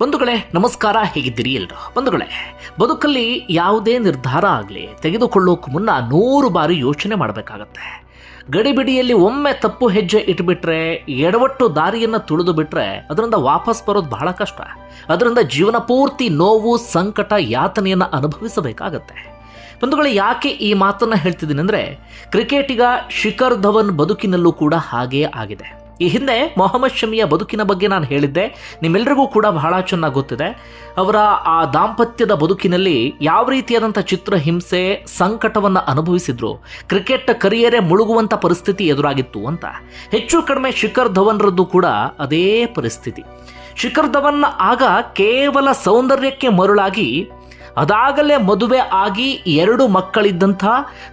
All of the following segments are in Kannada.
ಬಂಧುಗಳೇ, ನಮಸ್ಕಾರ, ಹೇಗಿದ್ದೀರಿ ಎಲ್ರು ಬಂಧುಗಳೇ, ಬದುಕಲ್ಲಿ ಯಾವುದೇ ನಿರ್ಧಾರ ಆಗಲಿ, ತೆಗೆದುಕೊಳ್ಳೋಕೆ ಮುನ್ನ ನೂರು ಬಾರಿ ಯೋಚನೆ ಮಾಡಬೇಕಾಗತ್ತೆ. ಗಡಿಬಿಡಿಯಲ್ಲಿ ಒಮ್ಮೆ ತಪ್ಪು ಹೆಜ್ಜೆ ಇಟ್ಬಿಟ್ರೆ, ಎಡವಟ್ಟು ದಾರಿಯನ್ನು ತುಳಿದು ಬಿಟ್ರೆ ಅದರಿಂದ ವಾಪಸ್ ಬರೋದು ಬಹಳ ಕಷ್ಟ. ಅದರಿಂದ ಜೀವನ ಪೂರ್ತಿ ನೋವು, ಸಂಕಟ, ಯಾತನೆಯನ್ನು ಅನುಭವಿಸಬೇಕಾಗತ್ತೆ. ಬಂಧುಗಳೇ, ಯಾಕೆ ಈ ಮಾತನ್ನು ಹೇಳ್ತಿದ್ದೀನಿ ಅಂದರೆ, ಕ್ರಿಕೆಟಿಗ ಶಿಖರ್ ಧವನ್ ಬದುಕಿನಲ್ಲೂ ಕೂಡ ಹಾಗೇ ಆಗಿದೆ. ಈ ಹಿಂದೆ ಮೊಹಮ್ಮದ್ ಶಮಿಯ ಬದುಕಿನ ಬಗ್ಗೆ ನಾನು ಹೇಳಿದ್ದೆ. ನಿಮ್ಮೆಲ್ಲರಿಗೂ ಕೂಡ ಬಹಳ ಚೆನ್ನಾಗಿ ಗೊತ್ತಿದೆ. ಅವರ ಆ ದಾಂಪತ್ಯದ ಬದುಕಿನಲ್ಲಿ ಯಾವ ರೀತಿಯಾದಂಥ ಚಿತ್ರ, ಹಿಂಸೆ, ಸಂಕಟವನ್ನು ಅನುಭವಿಸಿದ್ರು. ಕ್ರಿಕೆಟ್ ಕರಿಯರೇ ಮುಳುಗುವಂಥ ಪರಿಸ್ಥಿತಿ ಎದುರಾಗಿತ್ತು ಅಂತ. ಹೆಚ್ಚು ಕಡಿಮೆ ಶಿಖರ್ ಧವನ್ರದ್ದು ಕೂಡ ಅದೇ ಪರಿಸ್ಥಿತಿ. ಶಿಖರ್ ಧವನ್ ಆಗ ಕೇವಲ ಸೌಂದರ್ಯಕ್ಕೆ ಮರುಳಾಗಿ, ಅದಾಗಲೇ ಮದುವೆ ಆಗಿ ಎರಡು ಮಕ್ಕಳಿದ್ದಂಥ,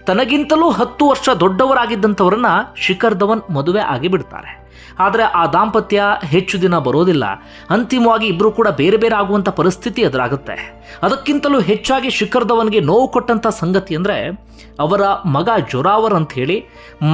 ತನಗಿಂತಲೂ ಹತ್ತು ವರ್ಷ ದೊಡ್ಡವರಾಗಿದ್ದಂಥವರನ್ನ ಶಿಖರ್ ಧವನ್ ಮದುವೆ ಆಗಿ ಬಿಡ್ತಾರೆ ಆದರೆ ಆ ದಾಂಪತ್ಯ ಹೆಚ್ಚು ದಿನ ಬರೋದಿಲ್ಲ ಅಂತಿಮವಾಗಿ ಇಬ್ಬರು ಕೂಡ ಬೇರೆ ಬೇರೆ ಆಗುವಂಥ ಪರಿಸ್ಥಿತಿ ಎದುರಾಗುತ್ತೆ. ಅದಕ್ಕಿಂತಲೂ ಹೆಚ್ಚಾಗಿ ಶಿಖರ್ ಧವನ್ಗೆ ನೋವು ಕೊಟ್ಟಂಥ ಸಂಗತಿ ಅಂದರೆ ಅವರ ಮಗ ಜೊರಾವರ್ ಅಂತ ಹೇಳಿ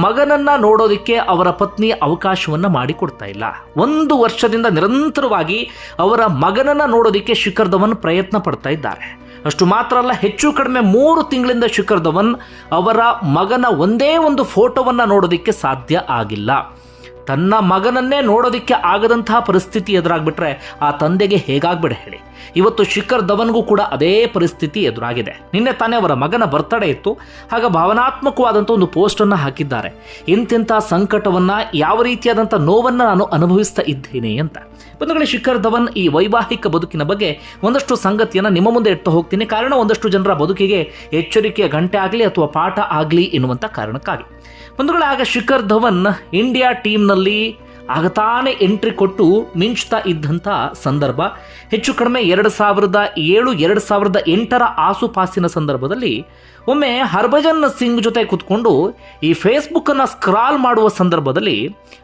ಮಗನನ್ನ ನೋಡೋದಕ್ಕೆ ಅವರ ಪತ್ನಿ ಅವಕಾಶವನ್ನು ಮಾಡಿಕೊಡ್ತಾ ಇಲ್ಲ. ಒಂದು ವರ್ಷದಿಂದ ನಿರಂತರವಾಗಿ ಅವರ ಮಗನನ್ನ ನೋಡೋದಕ್ಕೆ ಶಿಖರ್ ಧವನ್ ಪ್ರಯತ್ನ ಪಡ್ತಾ ಇದ್ದಾರೆ. ಅಷ್ಟು ಮಾತ್ರ ಅಲ್ಲ, ಹೆಚ್ಚು ಕಡಿಮೆ ಮೂರು ತಿಂಗಳಿಂದ ಶಿಖರ್ ಧವನ್ ಅವರ ಮಗನ ಒಂದೇ ಒಂದು ಫೋಟೋವನ್ನು ನೋಡೋದಕ್ಕೆ ಸಾಧ್ಯ ಆಗಿಲ್ಲ. ತನ್ನ ಮಗನನ್ನೇ ನೋಡೋದಕ್ಕೆ ಆಗದಂತಹ ಪರಿಸ್ಥಿತಿ ಎದುರಾಗ್ಬಿಟ್ರೆ ಆ ತಂದೆಗೆ ಹೇಗಾಗ್ಬಿಡ ಹೇಳಿ. ಇವತ್ತು ಶಿಖರ್ ಧವನ್ಗೂ ಕೂಡ ಅದೇ ಪರಿಸ್ಥಿತಿ ಎದುರಾಗಿದೆ. ನಿನ್ನೆ ತಾನೇ ಅವರ ಮಗನ ಬರ್ತಡೇ ಇತ್ತು. ಆಗ ಭಾವನಾತ್ಮಕವಾದಂಥ ಒಂದು ಪೋಸ್ಟನ್ನು ಹಾಕಿದ್ದಾರೆ. ಇಂತಿಂಥ ಸಂಕಟವನ್ನು ಯಾವ ರೀತಿಯಾದಂಥ ನೋವನ್ನು ನಾನು ಅನುಭವಿಸ್ತಾ ಇದ್ದೇನೆ ಅಂತ. ಬಂಧುಗಳೇ, ಶಿಖರ್ ಧವನ್ ಈ ವೈವಾಹಿಕ ಬದುಕಿನ ಬಗ್ಗೆ ಒಂದಷ್ಟು ಸಂಗತಿಯನ್ನು ನಿಮ್ಮ ಮುಂದೆ ಇಟ್ಟು ಹೋಗ್ತೀನಿ. ಕಾರಣ, ಒಂದಷ್ಟು ಜನರ ಬದುಕಿಗೆ ಎಚ್ಚರಿಕೆಯ ಗಂಟೆ ಆಗಲಿ ಅಥವಾ ಪಾಠ ಆಗಲಿ ಎನ್ನುವಂಥ ಕಾರಣಕ್ಕಾಗಿ. ಬಂಧುಗಳೇ ಆಗ ಶಿಖರ್ ಧವನ್ ಇಂಡಿಯಾ ಟೀಮ್ನಲ್ಲಿ ಆಗ ತಾನೇ ಎಂಟ್ರಿ ಕೊಟ್ಟು ಮಿಂಚ್ತಾ ಇದ್ದಂಥ ಸಂದರ್ಭ. ಹೆಚ್ಚು ಕಡಿಮೆ ಎರಡು ಸಾವಿರದ ಏಳು, ಎರಡು ಸಾವಿರದ ಎಂಟರ ಆಸುಪಾಸಿನ ಸಂದರ್ಭದಲ್ಲಿ ಒಮ್ಮೆ ಹರ್ಭಜನ್ ಸಿಂಗ್ ಜೊತೆ ಕೂತ್ಕೊಂಡು ಈ ಫೇಸ್ಬುಕ್ಕನ್ನು ಸ್ಕ್ರಾಲ್ ಮಾಡುವ ಸಂದರ್ಭದಲ್ಲಿ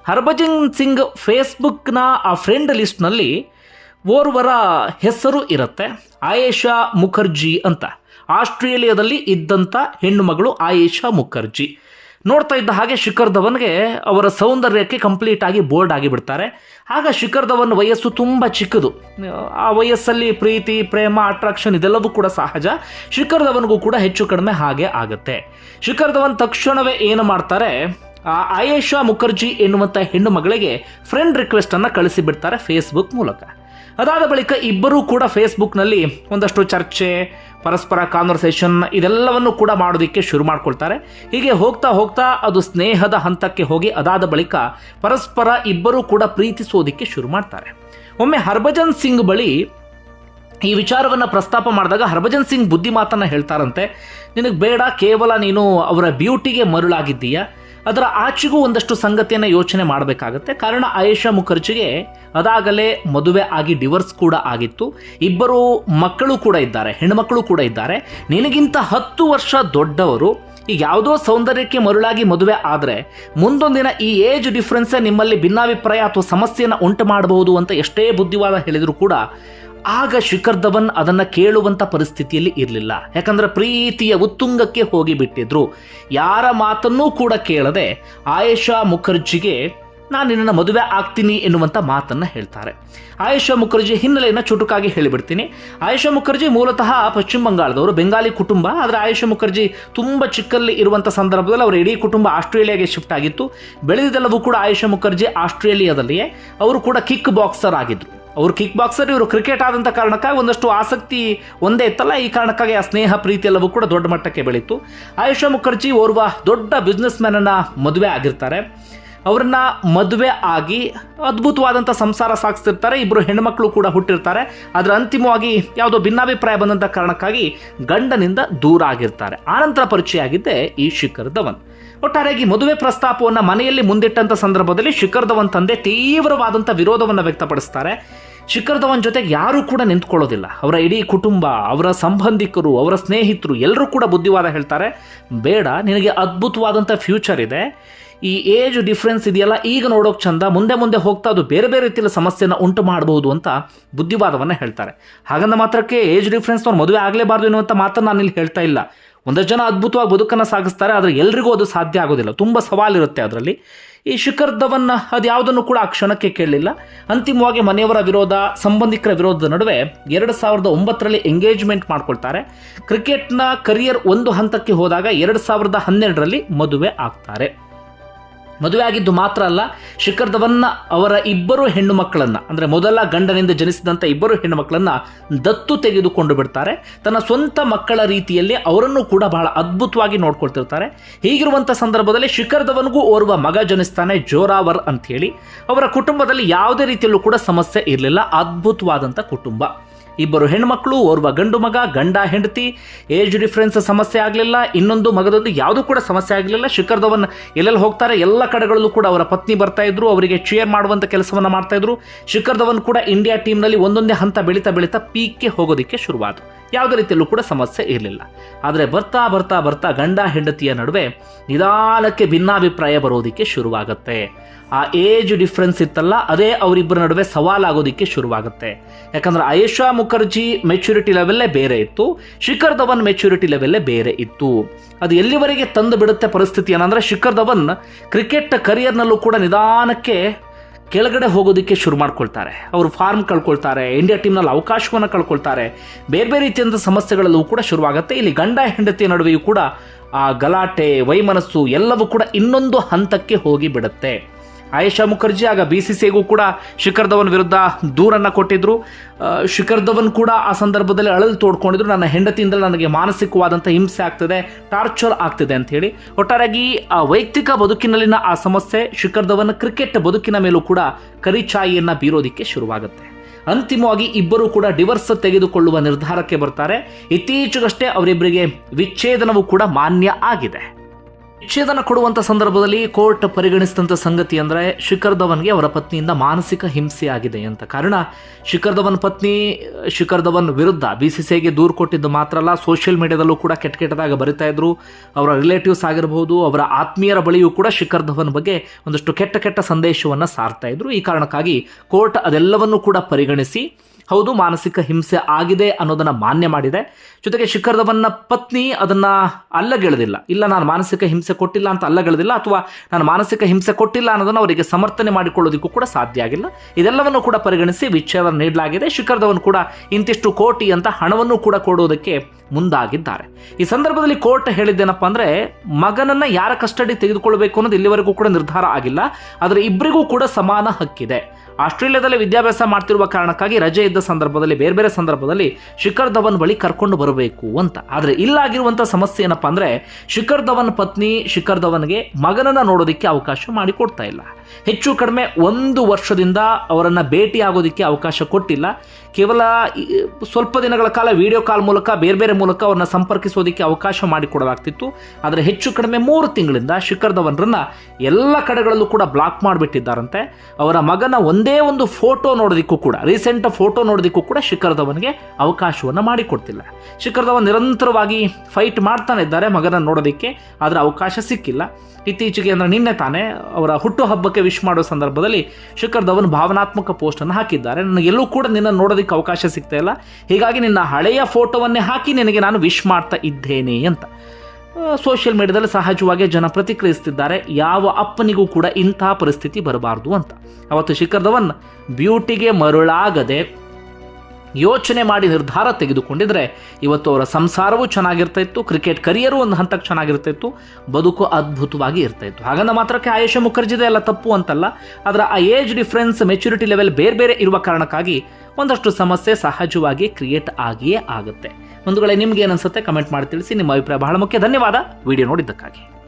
ಹರ್ಭಜನ್ ಸಿಂಗ್ ಫೇಸ್ಬುಕ್ನ ಆ ಫ್ರೆಂಡ್ ಲಿಸ್ಟ್ನಲ್ಲಿ ಓರ್ವರ ಹೆಸರು ಇರುತ್ತೆ, ಆಯೇಷಾ ಮುಖರ್ಜಿ ಅಂತ. ಆಸ್ಟ್ರೇಲಿಯಾದಲ್ಲಿ ಇದ್ದಂಥ ಹೆಣ್ಣು ಮಗಳು ಆಯೇಷಾ ಮುಖರ್ಜಿ. ನೋಡ್ತಾ ಇದ್ದ ಹಾಗೆ ಶಿಖರ್ ಧವನ್ಗೆ ಅವರ ಸೌಂದರ್ಯಕ್ಕೆ ಕಂಪ್ಲೀಟ್ ಆಗಿ ಬೋರ್ಡ್ ಆಗಿಬಿಡ್ತಾರೆ. ಆಗ ಶಿಖರ್ ಧವನ್ ವಯಸ್ಸು ತುಂಬ ಚಿಕ್ಕದು. ಆ ವಯಸ್ಸಲ್ಲಿ ಪ್ರೀತಿ, ಪ್ರೇಮ ಅಟ್ರಾಕ್ಷನ್ ಇದೆಲ್ಲವೂ ಕೂಡ ಸಹಜ. ಶಿಖರ್ ಧವನ್ಗೂ ಕೂಡ ಹೆಚ್ಚು ಕಡಿಮೆ ಹಾಗೆ ಆಗುತ್ತೆ. ಶಿಖರ್ ಧವನ್ ತಕ್ಷಣವೇ ಏನು ಮಾಡ್ತಾರೆ? ಆ ಆಯೇಷಾ ಮುಖರ್ಜಿ ಎನ್ನುವಂಥ ಹೆಣ್ಣು ಮಗಳಿಗೆ ಫ್ರೆಂಡ್ ರಿಕ್ವೆಸ್ಟನ್ನು ಕಳಿಸಿಬಿಡ್ತಾರೆ ಫೇಸ್ಬುಕ್ ಮೂಲಕ. ಅದಾದ ಬಳಿಕ ಇಬ್ಬರೂ ಕೂಡ ಫೇಸ್ಬುಕ್ನಲ್ಲಿ ಒಂದಷ್ಟು ಚರ್ಚೆ, ಪರಸ್ಪರ ಕಾನ್ವರ್ಸೇಷನ್ ಇದೆಲ್ಲವನ್ನು ಕೂಡ ಮಾಡೋದಕ್ಕೆ ಶುರು ಮಾಡ್ಕೊಳ್ತಾರೆ. ಹೀಗೆ ಹೋಗ್ತಾ ಹೋಗ್ತಾ ಅದು ಸ್ನೇಹದ ಹಂತಕ್ಕೆ ಹೋಗಿ ಅದಾದ ಬಳಿಕ ಪರಸ್ಪರ ಇಬ್ಬರೂ ಕೂಡ ಪ್ರೀತಿಸೋದಕ್ಕೆ ಶುರು ಮಾಡ್ತಾರೆ. ಒಮ್ಮೆ ಹರ್ಭಜನ್ ಸಿಂಗ್ ಬಳಿ ಈ ವಿಚಾರವನ್ನು ಪ್ರಸ್ತಾಪ ಮಾಡಿದಾಗ ಹರ್ಭಜನ್ ಸಿಂಗ್ ಬುದ್ಧಿ ಮಾತನ್ನು ಹೇಳ್ತಾರಂತೆ, ನಿನಗೆ ಬೇಡ, ಕೇವಲ ನೀನು ಅವರ ಬ್ಯೂಟಿಗೆ ಮರುಳಾಗಿದ್ದೀಯ? ಅದರ ಆಚೆಗೂ ಒಂದಷ್ಟು ಸಂಗತಿಯನ್ನು ಯೋಚನೆ ಮಾಡಬೇಕಾಗತ್ತೆ. ಕಾರಣ ಆಯೇಷಾ ಮುಖರ್ಜಿಗೆ ಅದಾಗಲೇ ಮದುವೆ ಆಗಿ ಡಿವರ್ಸ್ ಕೂಡ ಆಗಿತ್ತು. ಇಬ್ಬರು ಮಕ್ಕಳು ಕೂಡ ಇದ್ದಾರೆ ಹೆಣ್ಮಕ್ಕಳು ಕೂಡ ಇದ್ದಾರೆ. ನಿನಗಿಂತ ಹತ್ತು ವರ್ಷ ದೊಡ್ಡವರು, ಈಗ ಯಾವುದೋ ಸೌಂದರ್ಯಕ್ಕೆ ಮರುಳಾಗಿ ಮದುವೆ ಆದರೆ ಮುಂದೊಂದಿನ ಈ ಏಜ್ ಡಿಫ್ರೆನ್ಸೇ ನಿಮ್ಮಲ್ಲಿ ಭಿನ್ನಾಭಿಪ್ರಾಯ ಅಥವಾ ಸಮಸ್ಯೆಯನ್ನು ಉಂಟು ಮಾಡಬಹುದು ಅಂತ ಎಷ್ಟೇ ಬುದ್ಧಿವಾದ ಹೇಳಿದರೂ ಕೂಡ ಆಗ ಶಿಖರ್ ಧವನ್ ಅದನ್ನು ಕೇಳುವಂಥ ಪರಿಸ್ಥಿತಿಯಲ್ಲಿ ಇರಲಿಲ್ಲ. ಯಾಕಂದ್ರೆ ಪ್ರೀತಿಯ ಉತ್ತುಂಗಕ್ಕೆ ಹೋಗಿ ಬಿಟ್ಟಿದ್ರು. ಯಾರ ಮಾತನ್ನೂ ಕೂಡ ಕೇಳದೆ ಆಯೇಷಾ ಮುಖರ್ಜಿಗೆ, ನಾನು ನಿನ್ನನ್ನು ಮದುವೆ ಆಗ್ತೀನಿ ಎನ್ನುವಂಥ ಮಾತನ್ನು ಹೇಳ್ತಾರೆ. ಆಯುಷಾ ಮುಖರ್ಜಿ ಹಿನ್ನೆಲೆಯನ್ನು ಚುಟುಕಾಗಿ ಹೇಳಿಬಿಡ್ತೀನಿ. ಆಯುಷಾ ಮುಖರ್ಜಿ ಮೂಲತಃ ಪಶ್ಚಿಮ ಬಂಗಾಳದವರು, ಬೆಂಗಾಲಿ ಕುಟುಂಬ. ಆದರೆ ಆಯುಷಾ ಮುಖರ್ಜಿ ತುಂಬ ಚಿಕ್ಕಲ್ಲಿ ಇರುವಂಥ ಸಂದರ್ಭದಲ್ಲಿ ಅವರ ಇಡೀ ಕುಟುಂಬ ಆಸ್ಟ್ರೇಲಿಯಾಗೆ ಶಿಫ್ಟ್ ಆಗಿತ್ತು. ಬೆಳೆದಿದ್ದೆಲ್ಲವೂ ಕೂಡ ಆಯುಷಾ ಮುಖರ್ಜಿ ಆಸ್ಟ್ರೇಲಿಯಾದಲ್ಲಿಯೇ. ಅವರು ಕೂಡ ಕಿಕ್ ಬಾಕ್ಸರ್ ಆಗಿದ್ರು. ಅವರು ಕಿಕ್ ಬಾಕ್ಸರ್ ಇವರು ಕ್ರಿಕೆಟ್ ಆದಂಥ ಕಾರಣಕ್ಕಾಗಿ ಒಂದಷ್ಟು ಆಸಕ್ತಿ ಒಂದೇ ಇತ್ತಲ್ಲ, ಈ ಕಾರಣಕ್ಕಾಗಿ ಆ ಸ್ನೇಹ ಪ್ರೀತಿ ಎಲ್ಲವೂ ಕೂಡ ದೊಡ್ಡ ಮಟ್ಟಕ್ಕೆ ಬೆಳೀತು. ಆಯುಷ ಮುಖರ್ಜಿ ಓರ್ವ ದೊಡ್ಡ ಬಿಸ್ನೆಸ್ ಮ್ಯಾನನ್ನು ಮದುವೆ ಆಗಿರ್ತಾರೆ. ಅವರನ್ನ ಮದುವೆ ಆಗಿ ಅದ್ಭುತವಾದಂಥ ಸಂಸಾರ ಸಾಗಿಸ್ತಿರ್ತಾರೆ. ಇಬ್ಬರು ಹೆಣ್ಮಕ್ಳು ಕೂಡ ಹುಟ್ಟಿರ್ತಾರೆ. ಆದರೆ ಅಂತಿಮವಾಗಿ ಯಾವುದೋ ಭಿನ್ನಾಭಿಪ್ರಾಯ ಬಂದಂಥ ಕಾರಣಕ್ಕಾಗಿ ಗಂಡನಿಂದ ದೂರ ಆಗಿರ್ತಾರೆ. ಆನಂತರ ಪರಿಚಯ ಆಗಿದ್ದೆ ಈ ಶಿಖರ್ ಧವನ್. ಒಟ್ಟಾರೆಯಾಗಿ ಮದುವೆ ಪ್ರಸ್ತಾಪವನ್ನು ಮನೆಯಲ್ಲಿ ಮುಂದಿಟ್ಟಂಥ ಸಂದರ್ಭದಲ್ಲಿ ಶಿಖರ್ ಧವನ್ ತಂದೆ ತೀವ್ರವಾದಂಥ ವಿರೋಧವನ್ನು ವ್ಯಕ್ತಪಡಿಸ್ತಾರೆ. ಶಿಖರ್ ಧವನ್ ಜೊತೆಗೆ ಯಾರೂ ಕೂಡ ನಿಂತ್ಕೊಳ್ಳೋದಿಲ್ಲ. ಅವರ ಇಡೀ ಕುಟುಂಬ, ಅವರ ಸಂಬಂಧಿಕರು, ಅವರ ಸ್ನೇಹಿತರು ಎಲ್ಲರೂ ಕೂಡ ಬುದ್ಧಿವಾದ ಹೇಳ್ತಾರೆ, ಬೇಡ, ನಿನಗೆ ಅದ್ಭುತವಾದಂಥ ಫ್ಯೂಚರ್ ಇದೆ. ಈ ಏಜ್ ಡಿಫ್ರೆನ್ಸ್ ಇದೆಯಲ್ಲ, ಈಗ ನೋಡೋಕೆ ಚಂದ, ಮುಂದೆ ಮುಂದೆ ಹೋಗ್ತಾ ಅದು ಬೇರೆ ಬೇರೆ ರೀತಿಯಲ್ಲಿ ಸಮಸ್ಯೆನ ಉಂಟು ಮಾಡಬಹುದು ಅಂತ ಬುದ್ಧಿವಾದವನ್ನು ಹೇಳ್ತಾರೆ. ಹಾಗಂದ ಮಾತ್ರಕ್ಕೆ ಏಜ್ ಡಿಫ್ರೆನ್ಸ್ ಅವ್ರು ಮದುವೆ ಆಗಲೇಬಾರ್ದು ಎನ್ನುವಂಥ ಮಾತನ್ನು ನಾನು ಇಲ್ಲಿ ಹೇಳ್ತಾ ಇಲ್ಲ. ಒಂದಷ್ಟು ಜನ ಅದ್ಭುತವಾಗಿ ಬದುಕನ್ನು ಸಾಗಿಸ್ತಾರೆ, ಆದರೆ ಎಲ್ರಿಗೂ ಅದು ಸಾಧ್ಯ ಆಗೋದಿಲ್ಲ. ತುಂಬ ಸವಾಲಿರುತ್ತೆ ಅದರಲ್ಲಿ. ಈ ಶಿಖರ್ ಧವನ್ ಅದು ಯಾವುದನ್ನು ಕೂಡ ಆ ಕ್ಷಣಕ್ಕೆ ಕೇಳಲಿಲ್ಲ. ಅಂತಿಮವಾಗಿ ಮನೆಯವರ ವಿರೋಧ, ಸಂಬಂಧಿಕರ ವಿರೋಧದ ನಡುವೆ ಎರಡು ಸಾವಿರದ ಒಂಬತ್ತರಲ್ಲಿ ಎಂಗೇಜ್ಮೆಂಟ್ ಮಾಡ್ಕೊಳ್ತಾರೆ. ಕ್ರಿಕೆಟ್ನ ಕರಿಯರ್ ಒಂದು ಹಂತಕ್ಕೆ ಹೋದಾಗ ಎರಡು ಸಾವಿರದ ಹನ್ನೆರಡರಲ್ಲಿ ಮದುವೆ ಆಗ್ತಾರೆ. ಮದುವೆ ಆಗಿದ್ದು ಮಾತ್ರ ಅಲ್ಲ ಶಿಖರ್ ಧವನ್ ಅವರ ಇಬ್ಬರು ಹೆಣ್ಣು ಮಕ್ಕಳನ್ನ, ಅಂದ್ರೆ ಮೊದಲ ಗಂಡನಿಂದ ಜನಿಸಿದಂಥ ಇಬ್ಬರು ಹೆಣ್ಣು ಮಕ್ಕಳನ್ನ ದತ್ತು ತೆಗೆದುಕೊಂಡು ಬಿಡ್ತಾರೆ. ತನ್ನ ಸ್ವಂತ ಮಕ್ಕಳ ರೀತಿಯಲ್ಲಿ ಅವರನ್ನು ಕೂಡ ಬಹಳ ಅದ್ಭುತವಾಗಿ ನೋಡ್ಕೊಳ್ತಿರ್ತಾರೆ. ಹೀಗಿರುವಂಥ ಸಂದರ್ಭದಲ್ಲಿ ಶಿಖರ್ ಧವನ್ಗೂ ಓರ್ವ ಮಗ ಜನಿಸ್ತಾನೆ ಜೋರಾವರ್ ಅಂತ ಹೇಳಿ. ಅವರ ಕುಟುಂಬದಲ್ಲಿ ಯಾವುದೇ ರೀತಿಯಲ್ಲೂ ಕೂಡ ಸಮಸ್ಯೆ ಇರಲಿಲ್ಲ. ಅದ್ಭುತವಾದಂಥ ಕುಟುಂಬ. ಇಬ್ಬರು ಹೆಣ್ಮಕ್ಳು, ಓರ್ವ ಗಂಡು ಮಗ, ಗಂಡ, ಹೆಂಡತಿ. ಏಜ್ ಡಿಫ್ರೆನ್ಸ್ ಸಮಸ್ಯೆ ಆಗಲಿಲ್ಲ. ಇನ್ನೊಂದು ಮಗದೊಂದು ಯಾವುದೂ ಕೂಡ ಸಮಸ್ಯೆ ಆಗಲಿಲ್ಲ. ಶಿಖರ್ ಧವನ್ ಎಲ್ಲೆಲ್ಲಿ ಹೋಗ್ತಾರೆ ಎಲ್ಲ ಕಡೆಗಳಲ್ಲೂ ಕೂಡ ಅವರ ಪತ್ನಿ ಬರ್ತಾ ಇದ್ರು. ಅವರಿಗೆ ಚೇರ್ ಮಾಡುವಂಥ ಕೆಲಸವನ್ನು ಮಾಡ್ತಾ ಇದ್ರು. ಶಿಖರ್ ಧವನ್ ಕೂಡ ಇಂಡಿಯಾ ಟೀಮ್ನಲ್ಲಿ ಒಂದೊಂದೇ ಹಂತ ಬೆಳೀತಾ ಬೆಳೀತಾ ಪೀಕ್ಗೆ ಹೋಗೋದಕ್ಕೆ ಶುರುವಾದರು. ಯಾವುದೇ ರೀತಿಯಲ್ಲೂ ಕೂಡ ಸಮಸ್ಯೆ ಇರಲಿಲ್ಲ. ಆದರೆ ಬರ್ತಾ ಬರ್ತಾ ಬರ್ತಾ ಗಂಡ, ಹೆಂಡತಿಯ ನಡುವೆ ನಿಧಾನಕ್ಕೆ ಭಿನ್ನಾಭಿಪ್ರಾಯ ಬರೋದಕ್ಕೆ ಶುರುವಾಗುತ್ತೆ. ಆ ಏಜ್ ಡಿಫ್ರೆನ್ಸ್ ಇತ್ತಲ್ಲ, ಅದೇ ಅವರಿಬ್ಬರ ನಡುವೆ ಸವಾಲಾಗೋದಕ್ಕೆ ಶುರುವಾಗುತ್ತೆ. ಯಾಕಂದ್ರೆ ಆಯೇಷಾ ಮುಖರ್ಜಿ ಮೆಚುರಿಟಿ ಲೆವೆಲ್ಲೇ ಬೇರೆ ಇತ್ತು, ಶಿಖರ್ ಧವನ್ ಮೆಚುರಿಟಿ ಲೆವೆಲ್ಲೇ ಬೇರೆ ಇತ್ತು. ಅದು ಎಲ್ಲಿವರೆಗೆ ತಂದು ಬಿಡುತ್ತೆ ಪರಿಸ್ಥಿತಿ ಏನಂದ್ರೆ ಶಿಖರ್ ಧವನ್ ಕ್ರಿಕೆಟ್ ಕರಿಯರ್ನಲ್ಲೂ ಕೂಡ ನಿಧಾನಕ್ಕೆ ಕೆಳಗಡೆ ಹೋಗೋದಕ್ಕೆ ಶುರು ಮಾಡ್ಕೊಳ್ತಾರೆ. ಅವರು ಫಾರ್ಮ್ ಕಳ್ಕೊಳ್ತಾರೆ, ಇಂಡಿಯಾ ಟೀಮ್ನಲ್ಲಿ ಅವಕಾಶವನ್ನು ಕಳ್ಕೊಳ್ತಾರೆ. ಬೇರೆ ಬೇರೆ ರೀತಿಯಾದ ಸಮಸ್ಯೆಗಳಲ್ಲೂ ಕೂಡ ಶುರುವಾಗುತ್ತೆ. ಇಲ್ಲಿ ಗಂಡ ಹೆಂಡತಿಯ ನಡುವೆಯೂ ಕೂಡ ಆ ಗಲಾಟೆ, ವೈಮನಸ್ಸು ಎಲ್ಲವೂ ಕೂಡ ಇನ್ನೊಂದು ಹಂತಕ್ಕೆ ಹೋಗಿ ಬಿಡುತ್ತೆ ಆಯೇಷಾ ಮುಖರ್ಜಿ ಆಗ ಬಿ ಸಿ ಸಿಗೂ ಕೂಡ ಶಿಖರ್ ಧವನ್ ವಿರುದ್ಧ ದೂರನ್ನು ಕೊಟ್ಟಿದ್ರು. ಆ, ಶಿಖರ್ ಧವನ್ ಕೂಡ ಆ ಸಂದರ್ಭದಲ್ಲಿ ಅಳಲು ತೋಡ್ಕೊಂಡಿದ್ರು. ನನ್ನ ಹೆಂಡತಿಯಿಂದ ನನಗೆ ಮಾನಸಿಕವಾದಂಥ ಹಿಂಸೆ ಆಗ್ತದೆ ಟಾರ್ಚರ್ ಆಗ್ತಿದೆ ಅಂತ ಹೇಳಿ. ಒಟ್ಟಾರೆಯಾಗಿ ಆ ವೈಯಕ್ತಿಕ ಬದುಕಿನಲ್ಲಿನ ಆ ಸಮಸ್ಯೆ ಶಿಖರ್ ಧವನ್ ಕ್ರಿಕೆಟ್ ಬದುಕಿನ ಮೇಲೂ ಕೂಡ ಕರಿಛಾಯಿಯನ್ನು ಬೀರೋದಿಕ್ಕೆ ಶುರುವಾಗುತ್ತೆ. ಅಂತಿಮವಾಗಿ ಇಬ್ಬರು ಕೂಡ ಡಿವರ್ಸ್ ತೆಗೆದುಕೊಳ್ಳುವ ನಿರ್ಧಾರಕ್ಕೆ ಬರ್ತಾರೆ. ಇತ್ತೀಚೆಗಷ್ಟೇ ಅವರಿಬ್ಬರಿಗೆ ವಿಚ್ಛೇದನವೂ ಕೂಡ ಮಾನ್ಯ ಆಗಿದೆ. ವಿಚ್ಛೇದನ ಕೊಡುವಂಥ ಸಂದರ್ಭದಲ್ಲಿ ಕೋರ್ಟ್ ಪರಿಗಣಿಸಿದಂಥ ಸಂಗತಿ ಅಂದರೆ ಶಿಖರ್ ಧವನ್ಗೆ ಅವರ ಪತ್ನಿಯಿಂದ ಮಾನಸಿಕ ಹಿಂಸೆ ಆಗಿದೆ ಅಂತ. ಕಾರಣ, ಶಿಖರ್ ಧವನ್ ಪತ್ನಿ, ಶಿಖರ್ ಧವನ್ ವಿರುದ್ಧ ಬಿ ಸಿ ದೂರು ಕೊಟ್ಟಿದ್ದು ಮಾತ್ರ ಅಲ್ಲ ಸೋಷಿಯಲ್ ಮೀಡಿಯಾದಲ್ಲೂ ಕೂಡ ಕೆಟ್ಟ ಕೆಟ್ಟದಾಗ ಬರಿತಾ ಇದ್ರು. ಅವರ ರಿಲೇಟಿವ್ಸ್ ಆಗಿರಬಹುದು, ಅವರ ಆತ್ಮೀಯರ ಬಳಿಯೂ ಕೂಡ ಶಿಖರ್ ಧವನ್ ಬಗ್ಗೆ ಒಂದಷ್ಟು ಕೆಟ್ಟ ಕೆಟ್ಟ ಸಂದೇಶವನ್ನು ಸಾರ್ತಾ ಇದ್ರು. ಈ ಕಾರಣಕ್ಕಾಗಿ ಕೋರ್ಟ್ ಅದೆಲ್ಲವನ್ನೂ ಕೂಡ ಪರಿಗಣಿಸಿ ಹೌದು, ಮಾನಸಿಕ ಹಿಂಸೆ ಆಗಿದೆ ಅನ್ನೋದನ್ನು ಮಾನ್ಯ ಮಾಡಿದೆ. ಜೊತೆಗೆ ಶಿಖರ್ ಧವನ್ನ ಪತ್ನಿ ಅದನ್ನ ಅಲ್ಲಗೆಳೆದಿಲ್ಲ. ಇಲ್ಲ, ನಾನು ಮಾನಸಿಕ ಹಿಂಸೆ ಕೊಟ್ಟಿಲ್ಲ ಅಂತ ಅಲ್ಲಗೆಳೆದಿಲ್ಲ, ಅಥವಾ ನಾನು ಮಾನಸಿಕ ಹಿಂಸೆ ಕೊಟ್ಟಿಲ್ಲ ಅನ್ನೋದನ್ನು ಅವರಿಗೆ ಸಮರ್ಥನೆ ಮಾಡಿಕೊಳ್ಳೋದಕ್ಕೂ ಕೂಡ ಸಾಧ್ಯ ಆಗಿಲ್ಲ. ಇದೆಲ್ಲವನ್ನು ಕೂಡ ಪರಿಗಣಿಸಿ ವಿಚ್ಛೇದನ ನೀಡಲಾಗಿದೆ. ಶಿಖರ್ ಧವನ್ ಕೂಡ ಇಂತಿಷ್ಟು ಕೋಟಿ ಅಂತ ಹಣವನ್ನು ಕೂಡ ಕೊಡುವುದಕ್ಕೆ ಮುಂದಾಗಿದ್ದಾರೆ. ಈ ಸಂದರ್ಭದಲ್ಲಿ ಕೋರ್ಟ್ ಹೇಳಿದ್ದೇನಪ್ಪ ಅಂದರೆ, ಮಗನನ್ನ ಯಾರ ಕಸ್ಟಡಿ ತೆಗೆದುಕೊಳ್ಬೇಕು ಅನ್ನೋದು ಇಲ್ಲಿವರೆಗೂ ಕೂಡ ನಿರ್ಧಾರ ಆಗಿಲ್ಲ. ಆದರೆ ಇಬ್ಬರಿಗೂ ಕೂಡ ಸಮಾನ ಹಕ್ಕಿದೆ. ಆಸ್ಟ್ರೇಲಿಯಾದಲ್ಲಿ ವಿದ್ಯಾಭ್ಯಾಸ ಮಾಡ್ತಿರುವ ಕಾರಣಕ್ಕಾಗಿ ರಜೆ ಇದ್ದ ಸಂದರ್ಭದಲ್ಲಿ ಬೇರೆ ಬೇರೆ ಸಂದರ್ಭದಲ್ಲಿ ಶಿಖರ್ ಧವನ್ ಬಳಿ ಕರ್ಕೊಂಡು ಬರಬೇಕು ಅಂತ. ಆದರೆ ಇಲ್ಲಾಗಿರುವಂಥ ಸಮಸ್ಯೆ ಏನಪ್ಪ ಅಂದರೆ ಶಿಖರ್ ಧವನ್ ಪತ್ನಿ ಶಿಖರ್ ಧವನ್ಗೆ ಮಗನನ್ನು ನೋಡೋದಕ್ಕೆ ಅವಕಾಶ ಮಾಡಿಕೊಡ್ತಾ ಇಲ್ಲ. ಹೆಚ್ಚು ಕಡಿಮೆ ಒಂದು ವರ್ಷದಿಂದ ಅವರನ್ನು ಭೇಟಿ ಆಗೋದಕ್ಕೆ ಅವಕಾಶ ಕೊಟ್ಟಿಲ್ಲ. ಕೇವಲ ಸ್ವಲ್ಪ ದಿನಗಳ ಕಾಲ ವಿಡಿಯೋ ಕಾಲ್ ಮೂಲಕ ಬೇರೆ ಬೇರೆ ಮೂಲಕ ಅವ್ರನ್ನ ಸಂಪರ್ಕಿಸೋದಕ್ಕೆ ಅವಕಾಶ ಮಾಡಿಕೊಡಲಾಗ್ತಿತ್ತು. ಆದರೆ ಹೆಚ್ಚು ಕಡಿಮೆ ಮೂರು ತಿಂಗಳಿಂದ ಶಿಖರ್ ಧವನ್ರನ್ನ ಎಲ್ಲ ಕಡೆಗಳಲ್ಲೂ ಕೂಡ ಬ್ಲಾಕ್ ಮಾಡಿಬಿಟ್ಟಿದ್ದಾರಂತೆ. ಅವರ ಮಗನ ಒಂದೇ ಒಂದು ಫೋಟೋ ನೋಡೋದಕ್ಕೂ ಕೂಡ ರೀಸೆಂಟ್ ಫೋಟೋ ನೋಡೋದಕ್ಕೂ ಕೂಡ ಶಿಖರ್ ಧವನ್ಗೆ ಅವಕಾಶವನ್ನು ಮಾಡಿಕೊಡ್ತಿಲ್ಲ. ಶಿಖರ್ ಧವನ್ ನಿರಂತರವಾಗಿ ಫೈಟ್ ಮಾಡ್ತಾನೆ ಇದ್ದಾರೆ ಮಗನ ನೋಡೋದಕ್ಕೆ, ಆದರೆ ಅವಕಾಶ ಸಿಕ್ಕಿಲ್ಲ. ಇತ್ತೀಚೆಗೆ ಅಂದರೆ ನಿನ್ನೆ ತಾನೇ ಅವರ ಹುಟ್ಟು ವಿಶ್ ಮಾಡೋ ಸಂದರ್ಭದಲ್ಲಿ ಶಿಖರ್ ಧವನ್ ಭಾವನಾತ್ಮಕ ಪೋಸ್ಟನ್ನು ಹಾಕಿದ್ದಾರೆ. ನನಗೆ ಎಲ್ಲೂ ಕೂಡ ನಿನ್ನ ನೋಡೋದಕ್ಕೆ ಅವಕಾಶ ಸಿಗ್ತಾ ಇಲ್ಲ. ಹೀಗಾಗಿ ನಿನ್ನ ಹಳೆಯ ಫೋಟೋವನ್ನೇ ಹಾಕಿ ನಿನಗೆ ನಾನು ವಿಶ್ ಮಾಡ್ತಾ ಇದ್ದೇನೆ ಅಂತ. ಸೋಷಿಯಲ್ ಮೀಡಿಯಾದಲ್ಲಿ ಸಹಜವಾಗಿ ಜನ ಪ್ರತಿಕ್ರಿಯಿಸ್ತಿದ್ದಾರೆ. ಯಾವ ಅಪ್ಪನಿಗೂ ಕೂಡ ಇಂತಹ ಪರಿಸ್ಥಿತಿ ಬರಬಾರ್ದು ಅಂತ. ಅವತ್ತು ಶಿಖರ್ ಧವನ್ ಬ್ಯೂಟಿಗೆ ಮರುಳಾಗದೆ ಯೋಚನೆ ಮಾಡಿ ನಿರ್ಧಾರ ತೆಗೆದುಕೊಂಡಿದ್ರೆ ಇವತ್ತು ಅವರ ಸಂಸಾರವೂ ಚೆನ್ನಾಗಿರ್ತಾ ಇತ್ತು ಕ್ರಿಕೆಟ್ ಕರಿಯರು ಒಂದು ಹಂತಕ್ಕೆ ಚೆನ್ನಾಗಿರ್ತಾ ಇತ್ತು, ಬದುಕು ಅದ್ಭುತವಾಗಿ ಇರ್ತಾ ಇತ್ತು. ಹಾಗಂದ ಮಾತ್ರಕ್ಕೆ ಆಯೇಶ ಮುಖರ್ಜಿದೆ ಎಲ್ಲ ತಪ್ಪು ಅಂತಲ್ಲ, ಆದರೆ ಆ ಏಜ್ ಡಿಫ್ರೆನ್ಸ್ ಮೆಚುರಿಟಿ ಲೆವೆಲ್ ಬೇರೆ ಬೇರೆ ಇರುವ ಕಾರಣಕ್ಕಾಗಿ ಒಂದಷ್ಟು ಸಮಸ್ಯೆ ಸಹಜವಾಗಿ ಕ್ರಿಯೇಟ್ ಆಗಿಯೇ ಆಗುತ್ತೆ. ಒಂದು ವೇಳೆ ನಿಮ್ಗೆ ಏನನ್ಸುತ್ತೆ ಕಮೆಂಟ್ ಮಾಡಿ ತಿಳಿಸಿ, ನಿಮ್ಮ ಅಭಿಪ್ರಾಯ ಬಹಳ ಮುಖ್ಯ. ಧನ್ಯವಾದ. ವಿಡಿಯೋ ನೋಡಿದ್ದಕ್ಕಾಗಿ.